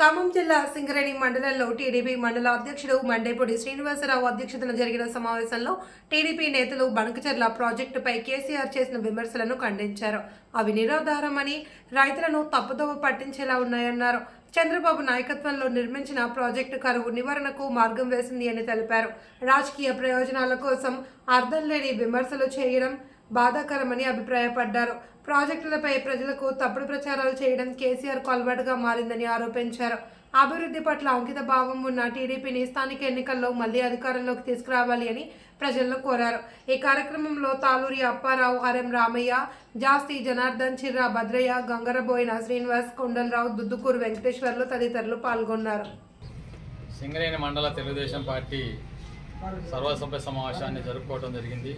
ఖమ్మం జిల్లా సింగరేణి మండలంలో టీడీపీ మండల అధ్యక్షుడు మండేపూడి శ్రీనివాసరావు అధ్యక్షతన జరిగిన సమావేశంలో టీడీపీ నేతలు బనకచర్ల ప్రాజెక్టుపై కేసీఆర్ చేసిన విమర్శలను ఖండించారు. అవి నిరాధారమని రైతులను తప్పుదోవ పట్టించేలా ఉన్నాయన్నారు. చంద్రబాబు నాయకత్వంలో నిర్మించిన ప్రాజెక్టు కరువు నివారణకు మార్గం వేసింది అని తెలిపారు. రాజకీయ ప్రయోజనాల కోసం అర్థం లేని విమర్శలు చేయడం బాధాకరమని అభిప్రాయపడ్డారు. ప్రాజెక్టులపై ప్రజలకు తప్పుడు ప్రచారాలు చేయడం కేసీఆర్ అలవాటుగా మారిందని ఆరోపించారు. అభివృద్ధి పట్ల అంకిత భావం ఉన్న టీడీపీని స్థానిక ఎన్నికల్లో మళ్ళీ అధికారంలోకి తీసుకురావాలి అని ప్రజలను కోరారు. ఈ కార్యక్రమంలో తాలూరి అప్పారావు ఆర్ఎం రామయ్య జాస్తి జనార్దన్ చిర్రా భద్రయ్య గంగరబోయిన శ్రీనివాస్ కొండలరావు దుద్దుకూరు వెంకటేశ్వర్లు తదితరులు పాల్గొన్నారు. సింగరేణి మండల తెలుగుదేశం పార్టీ సర్వసభ్య సమావేశాన్ని జరుపుకోవడం జరిగింది.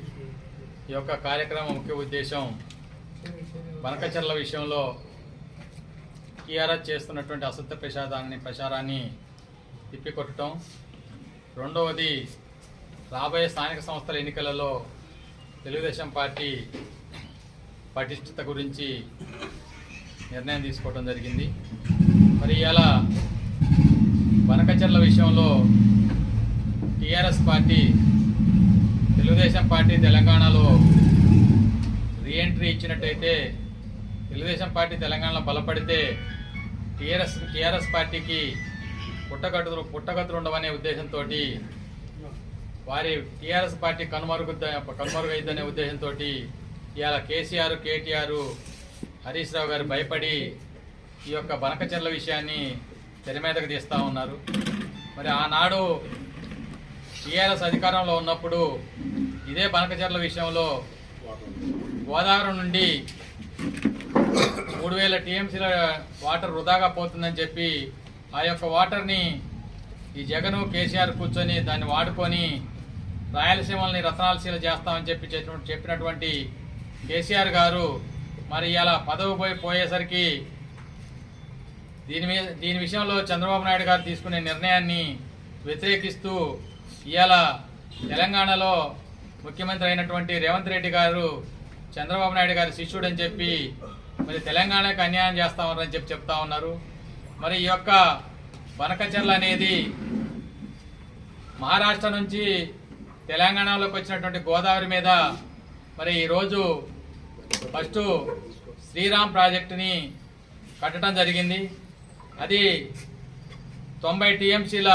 ఈ యొక్క కార్యక్రమం ముఖ్య ఉద్దేశం బనకచర్ల విషయంలో టీఆర్ఎస్ చేస్తున్నటువంటి అసత్య ప్రసాదాన్ని ప్రచారాన్ని తిప్పికొట్టడం. రెండవది రాబోయే స్థానిక సంస్థల ఎన్నికలలో తెలుగుదేశం పార్టీ పటిష్టత గురించి నిర్ణయం తీసుకోవడం జరిగింది. మరి ఇలా బనకచర్ల విషయంలో టీఆర్ఎస్ పార్టీ తెలుగుదేశం పార్టీ తెలంగాణలో రీఎంట్రీ ఇచ్చినట్టయితే తెలుగుదేశం పార్టీ తెలంగాణలో బలపడితే టీఆర్ఎస్ టీఆర్ఎస్ పార్టీకి పుట్టగతులు పుట్టగతులు ఉండవనే ఉద్దేశంతో వారి టీఆర్ఎస్ పార్టీ కనుమరుగు కనుమరుగైద్దనే ఉద్దేశంతో ఇవాళ కేసీఆర్ కేటీఆర్ హరీష్ రావు గారు భయపడి ఈ యొక్క బనకచర్ల విషయాన్ని తెర మీదకు తీస్తూ ఉన్నారు. మరి ఆనాడు టీఆర్ఎస్ అధికారంలో ఉన్నప్పుడు ఇదే బనకచెర్ల విషయంలో గోదావరి నుండి మూడు వేల టీఎంసీల వాటర్ వృధాగా పోతుందని చెప్పి ఆ యొక్క వాటర్ని ఈ జగను కేసీఆర్ కూర్చొని దాన్ని వాడుకొని రాయలసీమల్ని రత్నాలసీల చేస్తామని చెప్పి చెప్పినటువంటి కేసీఆర్ గారు మరి ఇలా పదవి పోయి పోయేసరికి దీని మీద దీని విషయంలో చంద్రబాబు నాయుడు గారు తీసుకునే నిర్ణయాన్ని వ్యతిరేకిస్తూ ఇవాళ తెలంగాణలో ముఖ్యమంత్రి అయినటువంటి రేవంత్ రెడ్డి గారు చంద్రబాబు నాయుడు గారి శిష్యుడని చెప్పి మరి తెలంగాణకు అన్యాయం చేస్తా ఉన్నారని చెప్పి చెప్తా ఉన్నారు. మరి ఈ యొక్క బనకచర్ల అనేది మహారాష్ట్ర నుంచి తెలంగాణలోకి వచ్చినటువంటి గోదావరి మీద మరి ఈరోజు ఫస్ట్ శ్రీరామ్ ప్రాజెక్టుని కట్టడం జరిగింది. అది తొంభై టీఎంసీల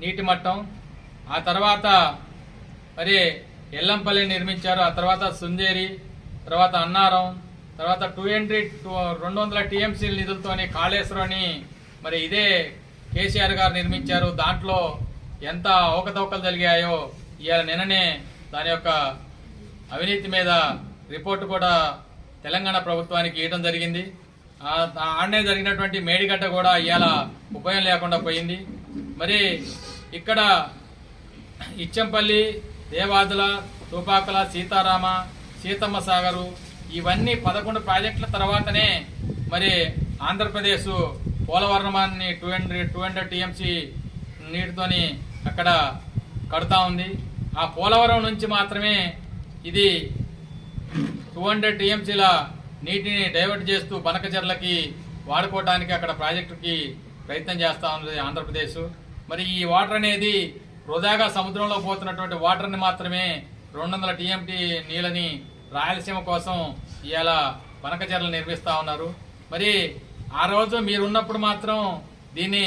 నీటి మట్టం. ఆ తర్వాత మరి ఎల్లంపల్లి నిర్మించారు. ఆ తర్వాత సుందేరి తర్వాత అన్నారం తర్వాత టూ హండ్రెడ్ రెండు వందల టీఎంసీ నిధులతోని కాళేశ్వరాన్ని మరి ఇదే కేసీఆర్ గారు నిర్మించారు. దాంట్లో ఎంత అవకతవకలు జరిగాయో ఇవాళ నిన్ననే దాని యొక్క అవినీతి మీద రిపోర్టు కూడా తెలంగాణ ప్రభుత్వానికి ఇవ్వడం జరిగింది. ఆడనే జరిగినటువంటి మేడిగడ్డ కూడా ఇవాళ ఉపయోగం లేకుండా పోయింది. మరి ఇక్కడ ఇచ్చంపల్లి దేవాదుల తుపాకుల సీతారామ సీతమ్మ సాగరు ఇవన్నీ పదకొండు ప్రాజెక్టుల తర్వాతనే మరి Andhra Pradesh పోలవరమాన్ని two hundred two hundred TMC నీటితోని అక్కడ కడుతూ ఉంది. ఆ పోలవరం నుంచి మాత్రమే ఇది టూ హండ్రెడ్ టీఎంసీల నీటిని డైవర్ట్ చేస్తూ బనకచెర్లకి వాడుకోవడానికి అక్కడ ప్రాజెక్టుకి ప్రయత్నం చేస్తా ఉంది ఆంధ్రప్రదేశ్. మరి ఈ వాటర్ అనేది వృధాగా సముద్రంలో పోతున్నటువంటి వాటర్ని మాత్రమే రెండు వందల టీఎంటీ నీళ్ళని రాయలసీమ కోసం ఇవాళ వనకచర్లు నిర్మిస్తూ ఉన్నారు. మరి ఆ రోజు మీరున్నప్పుడు మాత్రం దీన్ని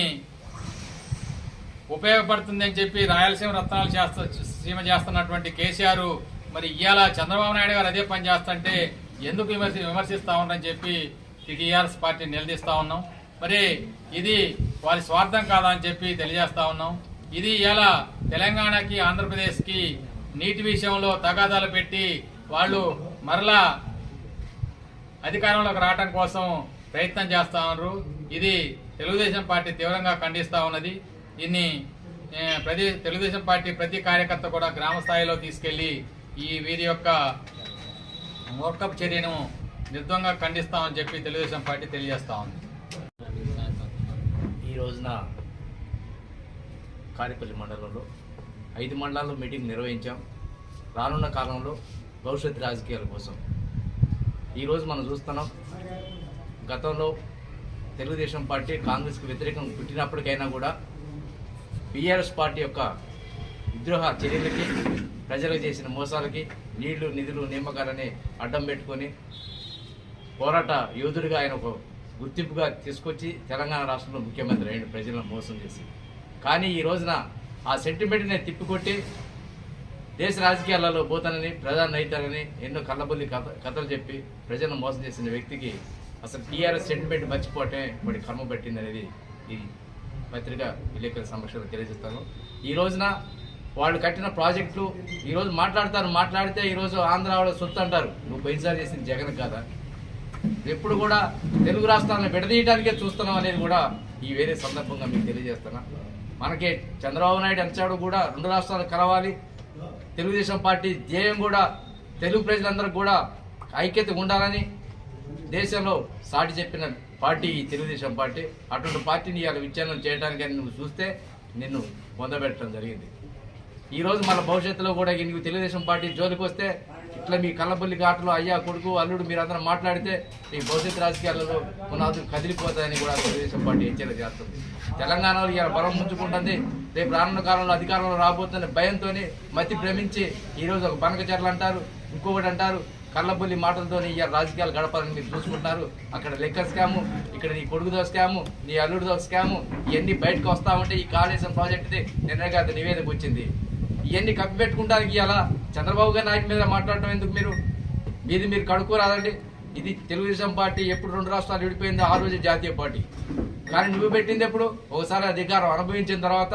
ఉపయోగపడుతుంది అని చెప్పి రాయలసీమ రత్నాలు చేస్త సీమ చేస్తున్నటువంటి కేసీఆర్ మరి ఇవాళ చంద్రబాబు నాయుడు గారు అదే పని చేస్తుంటే ఎందుకు విమర్శి విమర్శిస్తూ ఉన్నారని చెప్పి టీఆర్ఎస్ పార్టీ నిలదీస్తూ ఉన్నాం. మరి ఇది వారి స్వార్థం కాదా అని చెప్పి తెలియజేస్తా ఉన్నాం. ఇది ఇలా తెలంగాణకి ఆంధ్రప్రదేశ్కి నీటి విషయంలో తగాదాలు పెట్టి వాళ్ళు మరలా అధికారంలోకి రావటం కోసం ప్రయత్నం చేస్తా ఉన్నారు. ఇది తెలుగుదేశం పార్టీ తీవ్రంగా ఖండిస్తూ ఉన్నది. దీన్ని ప్రతి తెలుగుదేశం పార్టీ ప్రతి కార్యకర్త కూడా గ్రామ స్థాయిలో తీసుకెళ్ళి ఈ వీరి యొక్క మూర్ఖపు చర్యను నిర్ద్వంగా ఖండిస్తామని చెప్పి తెలుగుదేశం పార్టీ తెలియజేస్తా ఉంది. రోజున కారిపల్లి మండలంలో ఐదు మండలాల్లో మీటింగ్ నిర్వహించాం. రానున్న కాలంలో భవిష్యత్ రాజకీయాల కోసం. ఈరోజు మనం చూస్తున్నాం గతంలో తెలుగుదేశం పార్టీ కాంగ్రెస్కు వ్యతిరేకం పుట్టినప్పటికైనా కూడా బీఆర్ఎస్ పార్టీ యొక్క విద్రోహ చర్యలకి ప్రజలకు చేసిన మోసాలకి నీళ్ళు నిధులు నియామకాలని అడ్డం పెట్టుకొని పోరాట యోధుడిగా ఆయన ఒక గుర్తింపుగా తీసుకొచ్చి తెలంగాణ రాష్ట్రంలో ముఖ్యమంత్రి అయిన ప్రజలను మోసం చేసి. కానీ ఈ రోజున ఆ సెంటిమెంట్ని తిప్పికొట్టి దేశ రాజకీయాలలో పోతానని ప్రధాని అవుతానని ఎన్నో కళ్ళబొల్లి కథ కథలు చెప్పి ప్రజలను మోసం చేసిన వ్యక్తికి అసలు టీఆర్ఎస్ సెంటిమెంట్ మర్చిపోవటమే వాడి కర్మ పట్టింది అనేది ఈ పత్రిక విలేకరుల సమక్షంలో తెలియజేస్తాను. ఈ రోజున వాళ్ళు కట్టిన ప్రాజెక్టులు ఈరోజు మాట్లాడతారు మాట్లాడితే ఈరోజు ఆంధ్ర వాళ్ళు సొత్తు అంటారు. నువ్వు పోయినసారి చేసింది జగన్ కాదా? ఎప్పుడు కూడా తెలుగు రాష్ట్రాలను విడదీయడానికే చూస్తున్నాం అనేది కూడా ఈ వేరే సందర్భంగా మీకు తెలియజేస్తున్నా. మనకే చంద్రబాబు నాయుడు అంచాడు కూడా రెండు రాష్ట్రాలు కలవాలి. తెలుగుదేశం పార్టీ ధ్యేయం కూడా తెలుగు ప్రజలందరూ కూడా ఐక్యత ఉండాలని దేశంలో సాటి చెప్పిన పార్టీ ఈ తెలుగుదేశం పార్టీ. అటువంటి పార్టీని ఇవాళ విచ్ఛిన్నం చేయడానికి అని నువ్వు చూస్తే నిన్ను పొందబెట్టడం జరిగింది. ఈరోజు మన భవిష్యత్తులో కూడా నీకు తెలుగుదేశం పార్టీ జోలికి వస్తే ఇట్లా మీ కళ్ళబొల్లి ఘాట్లో అయ్యా కొడుకు అల్లుడు మీరందరూ మాట్లాడితే మీ భవిష్యత్ రాజకీయాలలో పునాదులు కదిలిపోతాయని కూడా తెలుగుదేశం పార్టీ హెచ్చరిక చేస్తుంది. తెలంగాణలో ఇలా బలం ముంచుకుంటుంది రేపు రానున్న కాలంలో అధికారంలో రాబోతున్న భయంతో మతి భ్రమించి ఈరోజు ఒక బనకచర్లు అంటారు ఇంకొకటి అంటారు కళ్ళబుల్లి మాటలతో ఇవాళ రాజకీయాలు గడపాలని మీరు చూసుకుంటారు అక్కడ లెక్క స్కాము ఇక్కడ నీ కొడుకుదో స్కాము నీ అల్లుడిదో స్కాము ఇవన్నీ బయటకు వస్తా ఉంటే ఈ కాళేశ్వరం ప్రాజెక్టుది నిన్నగా అది నివేదిక వచ్చింది. ఇవన్నీ కప్పిపెట్టుకుంటానికి ఇలా చంద్రబాబు గారి నాయకు మీద మాట్లాడటం ఎందుకు మీరు? మీది మీరు కడుక్కోరాదండి ఇది తెలుగుదేశం పార్టీ ఎప్పుడు రెండు రాష్ట్రాలు విడిపోయిందో ఆ రోజు జాతీయ పార్టీ. కానీ నువ్వు పెట్టింది ఎప్పుడు? ఒకసారి అధికారం అనుభవించిన తర్వాత